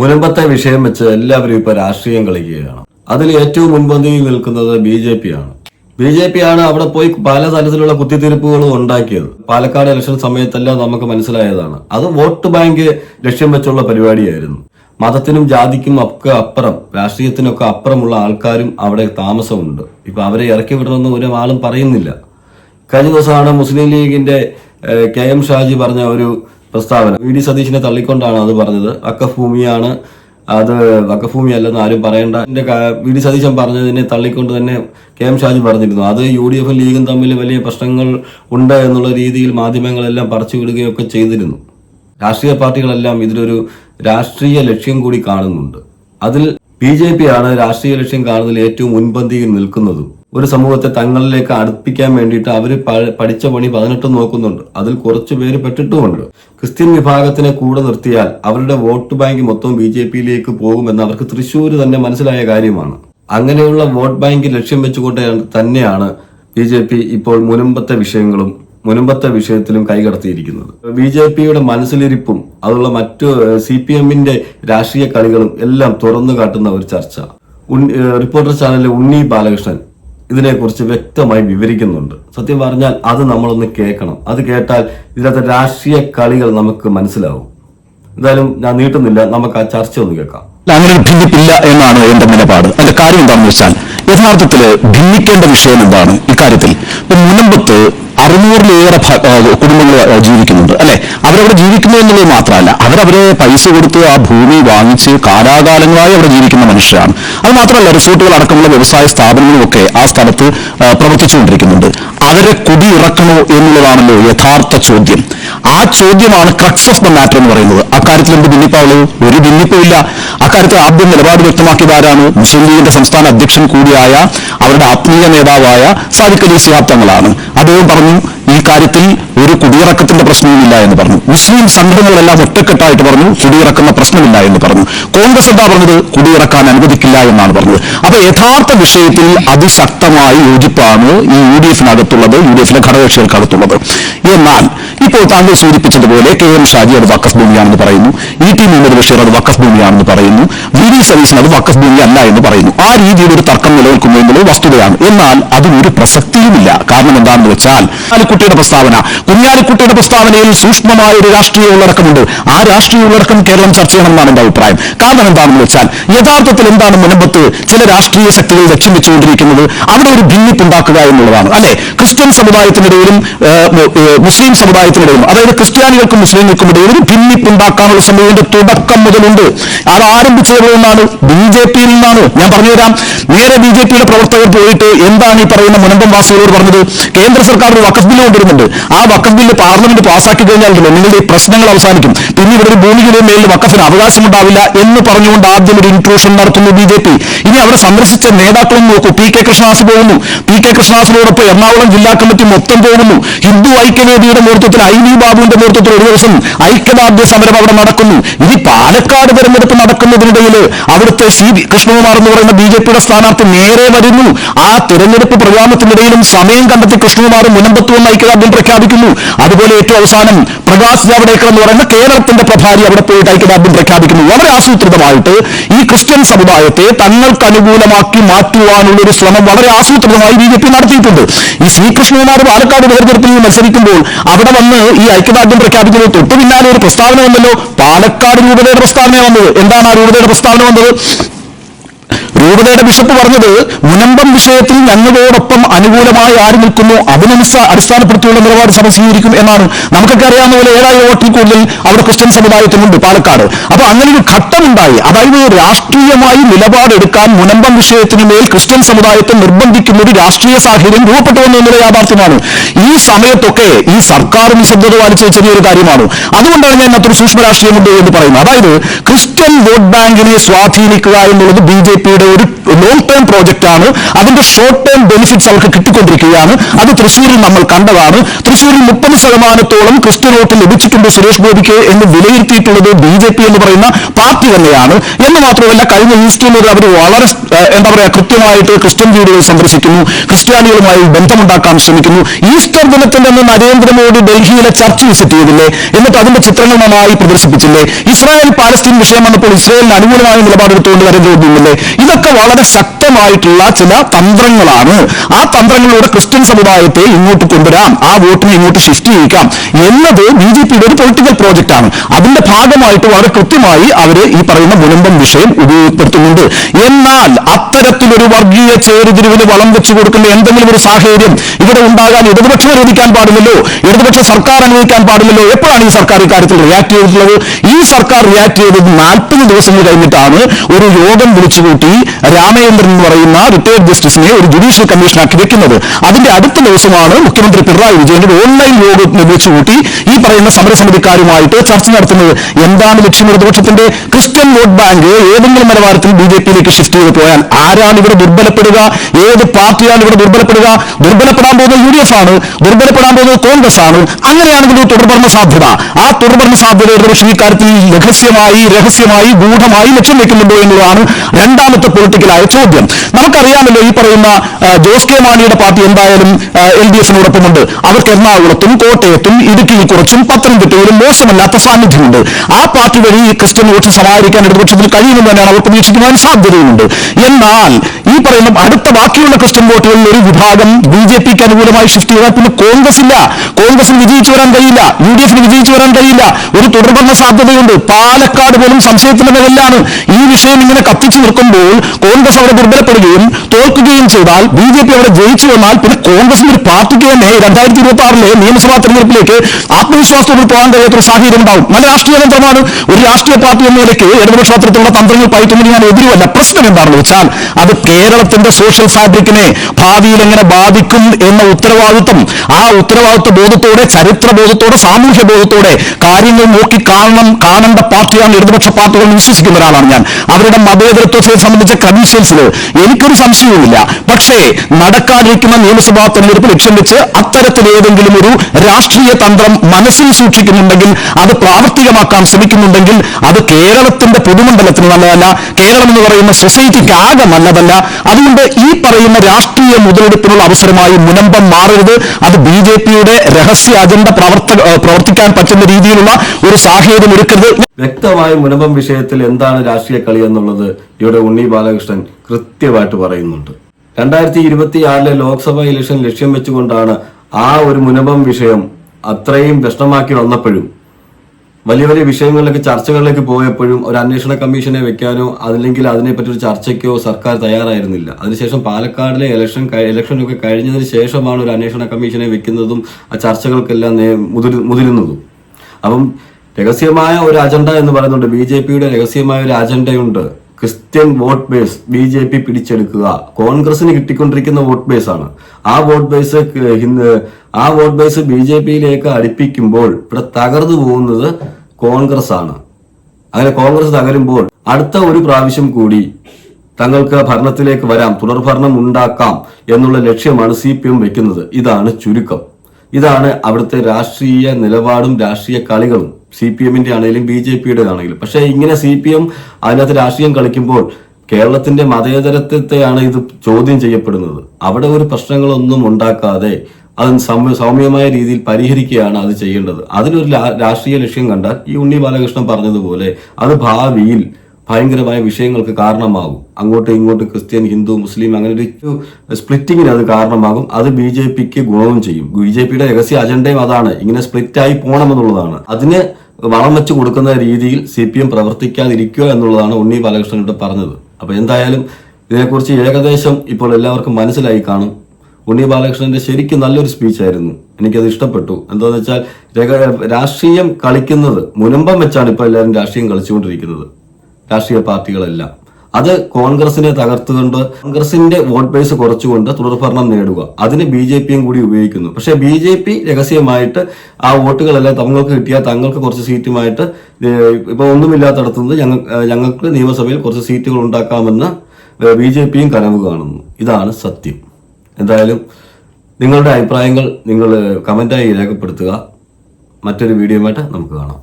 മുനമ്പത്തെ വിഷയം വെച്ച് എല്ലാവരും ഇപ്പൊ രാഷ്ട്രീയം കളിക്കുകയാണ്. അതിൽ ഏറ്റവും മുൻപന്തിയിൽ നിൽക്കുന്നത് ബി ജെ പി ആണ്. ബി ജെ പി ആണ് അവിടെ പോയി പല തരത്തിലുള്ള കുത്തിത്തിരിപ്പുകളും ഉണ്ടാക്കിയത്. പാലക്കാട് ഇലക്ഷൻ സമയത്തെല്ലാം നമുക്ക് മനസ്സിലായതാണ്. അത് വോട്ട് ബാങ്ക് ലക്ഷ്യം വെച്ചുള്ള പരിപാടിയായിരുന്നു. മതത്തിനും ജാതിക്കും ഒക്കെ അപ്പുറം രാഷ്ട്രീയത്തിനൊക്കെ അപ്പുറമുള്ള ആൾക്കാരും അവിടെ താമസമുണ്ട്. ഇപ്പൊ അവരെ ഇറക്കി വിടണമെന്ന് ഒരു ആളും പറയുന്നില്ല. കഴിഞ്ഞ ദിവസമാണ് മുസ്ലിം ലീഗിന്റെ കെ എം ഷാജി പറഞ്ഞ ഒരു പ്രസ്താവന. വി ഡി സതീശിനെ തള്ളിക്കൊണ്ടാണ് അത് പറഞ്ഞത്. അക്കഭൂമിയാണ് ഭൂമിയാണ് അത് വക്കഭൂമി അല്ലെന്ന് ആരും പറയേണ്ട. എന്റെ വി ഡി സതീശൻ പറഞ്ഞതിനെ തള്ളിക്കൊണ്ട് തന്നെ കെ എം ഷാജി പറഞ്ഞിരുന്നു. അത് യു ഡി എഫും ലീഗും തമ്മിൽ വലിയ പ്രശ്നങ്ങൾ ഉണ്ട് എന്നുള്ള രീതിയിൽ മാധ്യമങ്ങളെല്ലാം പറിച്ചു വിടുകയൊക്കെ ചെയ്തിരുന്നു. രാഷ്ട്രീയ പാർട്ടികളെല്ലാം ഇതിലൊരു രാഷ്ട്രീയ ലക്ഷ്യം കൂടി കാണുന്നുണ്ട്. അതിൽ ബി ജെ പി ആണ് രാഷ്ട്രീയ ലക്ഷ്യം കാണുന്നതിൽ ഏറ്റവും മുൻപന്തിയിൽ നിൽക്കുന്നതും. ഒരു സമൂഹത്തെ തങ്ങളിലേക്ക് അടുപ്പിക്കാൻ വേണ്ടിയിട്ട് അവർ പഠിച്ച പണി പതിനെട്ട് നോക്കുന്നുണ്ട്. അതിൽ കുറച്ചു പേര് പെട്ടിട്ടുമുണ്ട്. ക്രിസ്ത്യൻ വിഭാഗത്തിനെ കൂടെ നിർത്തിയാൽ അവരുടെ വോട്ട് ബാങ്ക് മൊത്തം ബി ജെ പിയിലേക്ക് പോകുമെന്ന് അവർക്ക് തൃശ്ശൂർ തന്നെ മനസ്സിലായ കാര്യമാണ്. അങ്ങനെയുള്ള വോട്ട് ബാങ്ക് ലക്ഷ്യം വെച്ചുകൊണ്ട് തന്നെയാണ് ബി ജെ പി ഇപ്പോൾ മുനമ്പത്തെ വിഷയങ്ങളും മുനമ്പത്തെ വിഷയത്തിലും കൈകടത്തിയിരിക്കുന്നത്. ബി ജെ പിയുടെ മനസ്സിലിരിപ്പും അതുള്ള മറ്റു സി പി എമ്മിന്റെ രാഷ്ട്രീയ കളികളും എല്ലാം തുറന്നു കാട്ടുന്ന ഒരു ചർച്ച. റിപ്പോർട്ടർ ചാനലിലെ ഉണ്ണി ബാലകൃഷ്ണൻ ഇതിനെക്കുറിച്ച് വ്യക്തമായി വിവരിക്കുന്നുണ്ട്. സത്യം പറഞ്ഞാൽ അത് നമ്മളൊന്ന് കേൾക്കണം. അത് കേട്ടാൽ ഇതിനകത്ത് രാഷ്ട്രീയ കളികൾ നമുക്ക് മനസ്സിലാവും. എന്തായാലും ഞാൻ നീട്ടുന്നില്ല. നമുക്ക് ആ ചർച്ച ഒന്ന് കേൾക്കാം. അങ്ങനെ ഭിന്നിപ്പില്ല എന്നാണ് എന്റെ നിലപാട്. അതിന്റെ കാര്യം എന്താണെന്ന് വെച്ചാൽ യഥാർത്ഥത്തിൽ ഭിന്നിക്കേണ്ട വിഷയം എന്താണ്? ഇക്കാര്യത്തിൽ. മുൻപത്ത് അറുന്നൂറിലേറെ കുടുംബങ്ങൾ ജീവിക്കുന്നുണ്ട് അല്ലെ? അവരവിടെ ജീവിക്കുന്നു എന്നുള്ളത് മാത്രമല്ല അവരവരെ പൈസ കൊടുത്ത് ആ ഭൂമി വാങ്ങിച്ച് കാലാകാലങ്ങളായി അവിടെ ജീവിക്കുന്ന മനുഷ്യരാണ്. അത് മാത്രമല്ല റിസോർട്ടുകൾ അടക്കമുള്ള വ്യവസായ സ്ഥാപനങ്ങളുമൊക്കെ ആ സ്ഥലത്ത് പ്രവർത്തിച്ചുകൊണ്ടിരിക്കുന്നുണ്ട്. അവരെ കുടിയിറക്കണോ എന്നുള്ളതാണല്ലോ യഥാർത്ഥ ചോദ്യം. ആ ചോദ്യമാണ് ക്രക്സ് ഓഫ് ദ മാറ്റർ എന്ന് പറയുന്നത്. അക്കാര്യത്തിൽ എന്ത് ഭിന്നിപ്പാവുള്ളത് ഒരു ഭിന്നിപ്പുമില്ല. അക്കാര്യത്തിൽ ആദ്യം നിലപാട് വ്യക്തമാക്കിയത് ആരാണ്? മുസ്ലിം ലീഗിന്റെ സംസ്ഥാന അധ്യക്ഷൻ കൂടിയായ അവരുടെ ആത്മീയ നേതാവായ സാദിഖ് അലി സിഹാബ് തങ്ങളാണ്. അദ്ദേഹം പറഞ്ഞു ഈ കാര്യത്തിൽ ഒരു കുടിയിറക്കത്തിന്റെ പ്രശ്നവുമില്ല എന്ന് പറഞ്ഞു. മുസ്ലിം സംഘടനകളെല്ലാം ഒറ്റക്കെട്ടായിട്ട് പറഞ്ഞു കുടിയിറക്കുന്ന പ്രശ്നമില്ല എന്ന് പറഞ്ഞു. കോൺഗ്രസ് എന്താ പറഞ്ഞത്? കുടിയിറക്കാൻ അനുവദിക്കില്ല എന്നാണ് പറഞ്ഞത്. അപ്പൊ യഥാർത്ഥ വിഷയത്തിൽ അതിശക്തമായ യോജിപ്പാണ് ഈ യു ഡി എഫിനകത്തുള്ളത് യു ഡി എഫിലെ ഘടകകക്ഷികൾക്കകത്തുള്ളത്. എന്നാൽ ഇപ്പോൾ താങ്കൾ സൂചിപ്പിച്ചതുപോലെ കെ എം ഷാജി അത് വക്കഫ് ഭൂമിയാണെന്ന് പറയുന്നു. ഇ ടി മുഹമ്മദ് ബഷീർ അത് വക്കഫ് ഭൂമിയാണെന്ന് പറയുന്നു. വി ഡി സതീശൻ അത് വക്കഫ് ഭൂമി അല്ല എന്ന് പറയുന്നു. ആ രീതിയിൽ ഒരു തർക്കം നിലനിൽക്കുന്നു എന്നുള്ളത് വസ്തുതയാണ്. എന്നാൽ അതിനൊരു പ്രസക്തിയുമില്ല. കാരണം എന്താണെന്ന് വെച്ചാൽ കുട്ടിയുടെ പ്രസ്താവന കുഞ്ഞാലിക്കുട്ടിയുടെ പ്രസ്താവനയിൽ സൂക്ഷ്മമായ ഒരു രാഷ്ട്രീയ ഉള്ളടക്കമുണ്ട്. ആ രാഷ്ട്രീയ ഉള്ളടക്കം കേരളം ചർച്ച ചെയ്യണമെന്നാണ് എന്റെ അഭിപ്രായം. കാരണം എന്താണെന്ന് വെച്ചാൽ യഥാർത്ഥത്തിൽ എന്താണ് മുനമ്പത്ത് ചില രാഷ്ട്രീയ ശക്തികൾ ലക്ഷ്യം വെച്ചുകൊണ്ടിരിക്കുന്നത് അവിടെ ഒരു ഭിന്നിപ്പുണ്ടാക്കുക എന്നുള്ളതാണ്. അല്ലെ? ക്രിസ്ത്യൻ സമുദായത്തിനിടയിലും മുസ്ലിം സമുദായത്തിനിടയിലും അതായത് ക്രിസ്ത്യാനികൾക്കും മുസ്ലിങ്ങൾക്കും ഇടയിൽ ഒരു ഭിന്നിപ്പുണ്ടാക്കാനുള്ള സംഭവത്തിന്റെ തുടക്കം മുതലുണ്ട്. അത് ആരംഭിച്ചത് നിന്നാണ് ബി ജെ പിയിൽ നിന്നാണ്. ഞാൻ പറഞ്ഞുതരാം. നേരെ ബി ജെ പിയുടെ പ്രവർത്തകർ പോയിട്ട് എന്താണ് ഈ പറയുന്ന മുനമ്പം വാസികളോട് പറഞ്ഞത്? കേന്ദ്ര സർക്കാർ ഒരു വക്കഫ് ബില്ല് കൊണ്ടുവരുന്നുണ്ട്. ആ വക്കഫ് ബില്ല് പാർലമെന്റ് പാസാക്കി കഴിഞ്ഞാൽ നിങ്ങളുടെ ഈ പ്രശ്നങ്ങൾ അവസാനിക്കും. പിന്നെ ഇവിടെ ഒരു ഭൂമിയുടെ മേലിൽ വക്കഫിന് അവകാശമുണ്ടാവില്ല എന്ന് പറഞ്ഞുകൊണ്ട് ആദ്യം ഒരു ഇൻക്ലൂഷൻ നടത്തുന്നു ബി ജെ പി ഇനി അവിടെ സന്ദർശിച്ച നേതാക്കളും നോക്കൂ പി കെ കൃഷ്ണദാസ് പോകുന്നു. പി കെ കൃഷ്ണദാസിനോടൊപ്പം എറണാകുളം ജില്ലാ കമ്മിറ്റി മൊത്തം പോകുന്നു. ഹിന്ദു ഐക്യവേദിയുടെ നേതൃത്വത്തിൽ ഐ വി ബാബുവിന്റെ നേതൃത്വത്തിൽ ഒരു ദിവസം ഐക്യദാർഢ്യ സമരം അവിടെ നടക്കുന്നു. ഇനി പാലക്കാട് തെരഞ്ഞെടുപ്പ് നടക്കുന്നതിനിടയിൽ അവിടുത്തെ സി കൃഷ്ണകുമാർ എന്ന് പറയുന്ന ബി ജെ പിയുടെ സ്ഥാനാർത്ഥി നേരെ വരുന്നു. ആ തെരഞ്ഞെടുപ്പ് പ്രചാരണത്തിനിടയിലും സമയം കണ്ടെത്തി കൃഷ്ണകുമാർ മുനമ്പത്ത് വന്ന് ഐക്യദാർഢ്യം പ്രഖ്യാപിക്കുന്നു. അതുപോലെ ഏറ്റവും അവസാനം പ്രകാശ് ജാവ്ദേക്കർ എന്ന് പറയുന്ന കേരളത്തിന്റെ പ്രഭാരി അവിടെ പോയിട്ട് ഐക്യദാർഢ്യം പ്രഖ്യാപിക്കുന്നു. വളരെ ആസൂത്രിതമായിട്ട് ഈ ക്രിസ്ത്യൻ സമുദായത്തെ തങ്ങൾക്ക് അനുകൂലമാക്കി മാറ്റുവാനുള്ള ഒരു ശ്രമം വളരെ ആസൂത്രിതമായി ബി ജെ പി നടത്തിയിട്ടുണ്ട്. ഈ ശ്രീകൃഷ്ണകുമാർ പാലക്കാട് തെരഞ്ഞെടുപ്പിൽ മത്സരിക്കുമ്പോൾ അവിടെ വന്ന് ഈ ഐക്യദാർഢ്യം പ്രഖ്യാപിക്കുന്നത് തൊട്ടു പിന്നാലെ ഒരു പ്രസ്താവന വന്നല്ലോ. പാലക്കാട് രൂപതയുടെ പ്രസ്താവന വന്നത്. എന്താണ് ആ രൂപതയുടെ പ്രസ്താവന വന്നത്? രൂപതയുടെ ബിഷപ്പ് പറഞ്ഞത് മുനമ്പം വിഷയത്തിൽ ഞങ്ങളോടൊപ്പം അനുകൂലമായി ആര് നിൽക്കുന്നു അതിനനുസ അടിസ്ഥാനപ്പെടുത്തിയുള്ള നിലപാട് സഭ സ്വീകരിക്കും എന്നാണ്. നമുക്കൊക്കെ അറിയാവുന്ന പോലെ ഏഴായിരം വോട്ടിൽ കൂടുതൽ അവിടെ ക്രിസ്ത്യൻ സമുദായത്തിനുണ്ട് പാലക്കാട്. അപ്പൊ അങ്ങനെ ഒരു ഘട്ടമുണ്ടായി. അതായത് രാഷ്ട്രീയമായി നിലപാടെടുക്കാൻ മുനമ്പം വിഷയത്തിന് മേൽ ക്രിസ്ത്യൻ സമുദായത്തെ നിർബന്ധിക്കുന്ന ഒരു രാഷ്ട്രീയ സാഹചര്യം രൂപപ്പെട്ടു വന്നു എന്നുള്ള യാഥാർത്ഥ്യമാണ്. ഈ സമയത്തൊക്കെ ഈ സർക്കാർ നിശബ്ദത പാലിച്ച ചെറിയൊരു കാര്യമാണ്. അതുകൊണ്ടാണ് ഞാൻ അത്ര സൂക്ഷ്മ രാഷ്ട്രീയമുണ്ട് എന്ന് പറയുന്നത്. അതായത് ക്രിസ്ത്യൻ വോട്ട് ബാങ്കിനെ സ്വാധീനിക്കുക എന്നുള്ളത് ബി ജെ പിയുടെ ബിജെപിയുടെ ഒരു ലോങ് പ്രോജക്റ്റ് ആണ്. അതിന്റെ ഷോർട്ട് ടേം ബെനിഫിറ്റ്സ് അവർക്ക് കിട്ടിക്കൊണ്ടിരിക്കുകയാണ്. അത് തൃശ്ശൂരിൽ നമ്മൾ കണ്ടതാണ്. തൃശ്ശൂരിൽ മുപ്പത് ശതമാനത്തോളം ക്രിസ്ത്യൻ വോട്ട് ലഭിച്ചിട്ടുണ്ട് സുരേഷ് ഗോപിക്ക് എന്ന് വിലയിരുത്തിയിട്ടുള്ളത് ബി ജെ പി എന്ന് പറയുന്ന പാർട്ടി തന്നെയാണ്. എന്ന് മാത്രമല്ല കഴിഞ്ഞ ഈസ്റ്ററിൽ അവർ വളരെ എന്താ പറയുക കൃത്യമായിട്ട് ക്രിസ്ത്യൻ വീടുകൾ സന്ദർശിക്കുന്നു ക്രിസ്ത്യാനികളുമായി ബന്ധമുണ്ടാക്കാൻ ശ്രമിക്കുന്നു. ഈസ്റ്റർ ദിനത്തിൽ നിന്ന് നരേന്ദ്രമോദി ഡൽഹിയിലെ ചർച്ച് വിസിറ്റ് ചെയ്തില്ലേ? എന്നിട്ട് അതിന്റെ ചിത്രങ്ങൾ നന്നായി പ്രദർശിപ്പിച്ചില്ലേ? ഇസ്രായേൽ പാലസ്തീൻ വിഷയം വന്നപ്പോൾ ഇസ്രായേലിന് അനുകൂലമായ നിലപാടെടുത്തുകൊണ്ട് നരേന്ദ്രമോദി ഇതൊക്കെ വളരെ ശക്തമായിട്ടുള്ള ചില തന്ത്രങ്ങളാണ്. ആ തന്ത്രങ്ങളിലൂടെ ക്രിസ്ത്യൻ സമുദായത്തെ ഇങ്ങോട്ട് കൊണ്ടുവരാം. ആ വോട്ടിനെ ഇങ്ങോട്ട് ഷിഫ്റ്റ് ചെയ്യിക്കാം എന്നത് ബി ജെ പിയുടെ ഒരു പൊളിറ്റിക്കൽ പ്രോജക്റ്റാണ് അതിന്റെ ഭാഗമായിട്ട് വളരെ കൃത്യമായി അവർ ഈ പറയുന്ന മുനമ്പം വിഷയം ഉപയോഗപ്പെടുത്തുന്നുണ്ട്. എന്നാൽ അത്തരത്തിലൊരു വർഗീയ ചേരുതിരിവിന് വളം വെച്ചു കൊടുക്കുന്ന എന്തെങ്കിലും ഒരു സാഹചര്യം ഇവിടെ ഉണ്ടാകാൻ ഇടതുപക്ഷം അനുവദിക്കാൻ പാടില്ലല്ലോ ഇടതുപക്ഷ സർക്കാർ അനുവദിക്കാൻ പാടില്ലല്ലോ എപ്പോഴാണ് ഈ സർക്കാർ ഇക്കാര്യത്തിൽ റിയാക്ട് ചെയ്തിട്ടുള്ളത്? ഈ സർക്കാർ റിയാക്ട് ചെയ്തത് നാൽപ്പത് ദിവസങ്ങൾ കഴിഞ്ഞിട്ടാണ് ഒരു യോഗം വിളിച്ചുകൂട്ടി രാമചന്ദ്രൻ എന്ന് പറയുന്ന റിട്ടയർഡ് ജസ്റ്റിസിനെ ഒരു ജുഡീഷ്യൽ കമ്മീഷനാക്കി വെക്കുന്നത്. അതിന്റെ അടുത്ത ദിവസമാണ് മുഖ്യമന്ത്രി പിണറായി വിജയന്റെ ഓൺലൈൻ യോഗം വിളിച്ചുകൂട്ടി ഈ പറയുന്ന സമരസമിതിക്കാരുമായിട്ട് ചർച്ച നടത്തുന്നത് എന്താണ് ലക്ഷ്യം ഇടതുപക്ഷത്തിന്റെ? ക്രിസ്ത്യൻ വോട്ട് ബാങ്ക് ഏതെങ്കിലും നിലവാരത്തിൽ ബി ജെ പിയിലേക്ക് ഷിഫ്റ്റ് ചെയ്ത് പോയാൽ ആരാണ് ഇവിടെ ദുർബലപ്പെടുക? ഏത് പാർട്ടിയാണ് ഇവിടെ ദുർബലപ്പെടുക? ദുർബലപ്പെടാൻ പോകുന്നത് യു ഡി എഫ് ആണ്. ദുർബലപ്പെടാൻ പോകുന്നത് കോൺഗ്രസ് ആണ്. അങ്ങനെയാണെങ്കിൽ ഒരു തുടർഭരണ സാധ്യത. ആ തുടർഭരണ സാധ്യത ഇടതുപക്ഷം ഈ കാര്യത്തിൽ രഹസ്യമായി രഹസ്യമായി ഗൂഢമായി ലക്ഷ്യം വെക്കുന്നുണ്ടോ എന്നുള്ളതാണ് രണ്ടാമത്തെ പൊളിറ്റിക്കലായ ചോദ്യം. നമുക്കറിയാമല്ലോ ഈ പറയുന്ന ജോസ് കെ മാണിയുടെ പാർട്ടി എന്തായാലും എൽ ഡി എഫിനോടൊപ്പമുണ്ട്. അവർക്ക് എറണാകുളത്തും കോട്ടയത്തും ഇടുക്കിയിൽ കുറച്ചും പത്തനംതിട്ടയിലും മോശമല്ലാത്ത സാന്നിധ്യമുണ്ട്. ആ പാർട്ടി വഴി ഈ ക്രിസ്ത്യൻ വോട്ട് സമാഹരിക്കാൻ ഇടതുപക്ഷത്തിന് കഴിയുമെന്ന് തന്നെയാണ് അവർ പ്രതീക്ഷിക്കുവാൻ സാധ്യതയുണ്ട് എന്നാൽ ഈ പറയുന്ന അടുത്ത ബാക്കിയുള്ള ക്രിസ്ത്യൻ വോട്ടുകളിൽ ഒരു വിഭാഗം ബി ജെ പിക്ക് അനുകൂലമായി ഷിഫ്റ്റ് ചെയ്താൽ പിന്നെ കോൺഗ്രസ് ഇല്ല. കോൺഗ്രസിന് വിജയിച്ചു വരാൻ കഴിയില്ല. യു ഡി എഫിന് വിജയിച്ചു വരാൻ കഴിയില്ല. ഒരു തുടർഭരണ സാധ്യതയുണ്ട്. പാലക്കാട് പോലും സംശയത്തിന്റെ നിലയിലാണ് ഈ വിഷയം ഇങ്ങനെ കത്തിച്ചു നിൽക്കുമ്പോൾ കോൺഗ്രസ് അവിടെ ദുർബലപ്പെടുകയും തോൽക്കുകയും ചെയ്താൽ ബി ജെ പി അവിടെ ജയിച്ചു വന്നാൽ പിന്നെ കോൺഗ്രസിന് ഒരു പാർട്ടിക്ക് തന്നെ രണ്ടായിരത്തി ഇരുപത്തി ആറിലെ നിയമസഭാ തെരഞ്ഞെടുപ്പിലേക്ക് ആത്മവിശ്വാസത്തോട് പോകാൻ കഴിയാത്ത ഒരു സാഹചര്യം ഉണ്ടാവും. നല്ല രാഷ്ട്രീയ തന്ത്രമാണ്. ഒരു രാഷ്ട്രീയ പാർട്ടി എന്ന നിലയ്ക്ക് ഇടതുപക്ഷ പത്രത്തിലുള്ള തന്ത്രങ്ങൾ പയറ്റുന്നതിന് ഞാൻ എതിരുമല്ല പ്രശ്നം എന്താണെന്ന് വെച്ചാൽ അത് കേരളത്തിന്റെ സോഷ്യൽ ഫാബ്രിക്കിനെ ഭാവിയിൽ എങ്ങനെ ബാധിക്കും എന്ന ഉത്തരവാദിത്വം ആ ഉത്തരവാദിത്വ ബോധത്തോടെ ചരിത്ര ബോധത്തോടെ സാമൂഹ്യ ബോധത്തോടെ കാര്യങ്ങൾ നോക്കി കാണണം കാണേണ്ട പാർട്ടിയാണ് ഇടതുപക്ഷ പാർട്ടികൾ വിശ്വസിക്കുന്ന ഒരാളാണ് ഞാൻ. അവരുടെ മതേതരത്വത്തെ സംബന്ധിച്ച ക്രഡീഷ്യൽസിൽ എനിക്കൊരു സംശയവുമില്ല. പക്ഷേ നടക്കാനിരിക്കുന്ന നിയമസഭാ തെരഞ്ഞെടുപ്പ് ലക്ഷ്യം വെച്ച് അത്തരത്തിൽ ഏതെങ്കിലും ഒരു രാഷ്ട്രീയ തന്ത്രം മനസ്സിൽ സൂക്ഷിക്കുന്നുണ്ടെങ്കിൽ അത് പ്രാവർത്തികമാക്കാൻ ശ്രമിക്കുന്നുണ്ടെങ്കിൽ അത് കേരളത്തിന്റെ പൊതുമണ്ഡലത്തിന് നല്ലതല്ല. കേരളം എന്ന് പറയുന്ന സൊസൈറ്റിക്ക് ആകെ നല്ലതല്ല. അതുകൊണ്ട് ഈ പറയുന്ന രാഷ്ട്രീയ മുതലെടുപ്പിനുള്ള അവസരമായി മുനമ്പം മാറരുത്. അത് ബി ജെ പിയുടെ രഹസ്യ അജണ്ട പ്രവർത്ത പ്രവർത്തിക്കാൻ പറ്റുന്ന രീതിയിലുള്ള ഒരു സാഹചര്യം ഒരുക്കരുത് വ്യക്തമായ മുനമ്പം വിഷയത്തിൽ എന്താണ് രാഷ്ട്രീയ കളി എന്നുള്ളത് ഇവിടെ ഉണ്ണി ബാലകൃഷ്ണൻ കൃത്യമായിട്ട് പറയുന്നുണ്ട്. രണ്ടായിരത്തി ഇരുപത്തി ആറിലെ ലോക്സഭാ ഇലക്ഷൻ ലക്ഷ്യം വെച്ചുകൊണ്ടാണ് ആ ഒരു മുനപം വിഷയം അത്രയും പ്രശ്നമാക്കി വന്നപ്പോഴും വലിയ വലിയ വിഷയങ്ങളിലേക്ക് ചർച്ചകളിലേക്ക് പോയപ്പോഴും ഒരു അന്വേഷണ കമ്മീഷനെ വെക്കാനോ അല്ലെങ്കിൽ അതിനെപ്പറ്റി ഒരു ചർച്ചയ്ക്കോ സർക്കാർ തയ്യാറായിരുന്നില്ല. അതിനുശേഷം പാലക്കാടിലെ ഇലക്ഷൻ ഇലക്ഷനൊക്കെ കഴിഞ്ഞതിന് ശേഷമാണ് ഒരു അന്വേഷണ കമ്മീഷനെ വെക്കുന്നതും ആ ചർച്ചകൾക്കെല്ലാം മുതിരുന്നതും. അപ്പം രഹസ്യമായ ഒരു അജണ്ട എന്ന് പറയുന്നുണ്ട്. ബി ജെ പിയുടെ രഹസ്യമായ ഒരു അജണ്ടയുണ്ട്. Christian vote base B J P പിടിച്ചെടുക്കുക. കോൺഗ്രസിന് കിട്ടിക്കൊണ്ടിരിക്കുന്ന വോട്ട് ബേസ് ആണ്. ആ വോട്ട് ബേസ് ആ വോട്ട് ബേസ് ബി ജെ പിയിലേക്ക് അടുപ്പിക്കുമ്പോൾ ഇവിടെ തകർന്നു പോകുന്നത് കോൺഗ്രസ് ആണ് അങ്ങനെ കോൺഗ്രസ് തകരുമ്പോൾ അടുത്ത ഒരു പ്രാവശ്യം കൂടി തങ്ങൾക്ക് ഭരണത്തിലേക്ക് വരാം തുടർഭരണം ഉണ്ടാക്കാം എന്നുള്ള ലക്ഷ്യമാണ് സി പി എം വെക്കുന്നത് ഇതാണ് ചുരുക്കം. ഇതാണ് അവിടുത്തെ രാഷ്ട്രീയ നിലപാടും രാഷ്ട്രീയ കളികളും. സി പി എമ്മിന്റെ ആണെങ്കിലും ബി ജെ പിയുടെ ആണെങ്കിലും പക്ഷേ ഇങ്ങനെ സി പി എം അതിനകത്ത് രാഷ്ട്രീയം കളിക്കുമ്പോൾ കേരളത്തിന്റെ മതേതരത്വത്തെയാണ് ഇത് ചോദ്യം ചെയ്യപ്പെടുന്നത്. അവിടെ ഒരു പ്രശ്നങ്ങളൊന്നും ഉണ്ടാക്കാതെ അത് സൗമ്യമായ രീതിയിൽ പരിഹരിക്കുകയാണ് അത് ചെയ്യേണ്ടത്. അതിലൊരു രാഷ്ട്രീയ ലക്ഷ്യം കണ്ടാൽ ഈ ഉണ്ണി ബാലകൃഷ്ണൻ പറഞ്ഞതുപോലെ അത് ഭാവിയിൽ ഭയങ്കരമായ വിഷയങ്ങൾക്ക് കാരണമാകും. അങ്ങോട്ടും ഇങ്ങോട്ട് ക്രിസ്ത്യൻ ഹിന്ദു മുസ്ലിം അങ്ങനെ ഒരു സ്പ്ലിറ്റിങ്ങിന് അത് കാരണമാകും. അത് ബി ജെ പിക്ക് ഗുണവും ചെയ്യും. ബി ജെ പിയുടെ രഹസ്യ അജണ്ടയും അതാണ്. ഇങ്ങനെ സ്പ്ലിറ്റായി പോകണമെന്നുള്ളതാണ്. അതിന് വളം വെച്ച് കൊടുക്കുന്ന രീതിയിൽ സി പി എം പ്രവർത്തിക്കാതിരിക്കുക എന്നുള്ളതാണ് ഉണ്ണി ബാലകൃഷ്ണൻ പറഞ്ഞത്. അപ്പോൾ എന്തായാലും ഇതിനെക്കുറിച്ച് ഏകദേശം ഇപ്പോൾ എല്ലാവർക്കും മനസ്സിലായി കാണും. ഉണ്ണി ബാലകൃഷ്ണന്റെ ശരിക്കും നല്ലൊരു സ്പീച്ചായിരുന്നു എനിക്കത് ഇഷ്ടപ്പെട്ടു. എന്താണെന്ന് വെച്ചാൽ രാഷ്ട്രീയം കളിക്കുന്നത് മുനമ്പം വെച്ചാണ് ഇപ്പൊ എല്ലാവരും രാഷ്ട്രീയം കളിച്ചുകൊണ്ടിരിക്കുന്നത്. രാഷ്ട്രീയ പാർട്ടികളെല്ലാം. അത് കോൺഗ്രസിനെ തകർത്തുകൊണ്ട് കോൺഗ്രസിന്റെ വോട്ട് ബേസ് കുറച്ചുകൊണ്ട് തുടർഭരണം നേടുക. അതിന് ബി ജെ പിയും കൂടി ഉപയോഗിക്കുന്നു. പക്ഷേ ബി ജെ പി രഹസ്യമായിട്ട് ആ വോട്ടുകളെല്ലാം തങ്ങൾക്ക് കിട്ടിയ തങ്ങൾക്ക് കുറച്ച് സീറ്റുമായിട്ട് ഇപ്പൊ ഒന്നുമില്ലാത്തടത്തുനിന്ന് ഞങ്ങൾ ഞങ്ങൾക്ക് നിയമസഭയിൽ കുറച്ച് സീറ്റുകൾ ഉണ്ടാക്കാമെന്ന് ബി ജെ പിയും കനവ് കാണുന്നു. ഇതാണ് സത്യം. എന്തായാലും നിങ്ങളുടെ അഭിപ്രായങ്ങൾ നിങ്ങൾ കമന്റായി രേഖപ്പെടുത്തുക. മറ്റൊരു വീഡിയോയുമായിട്ട് നമുക്ക് കാണാം.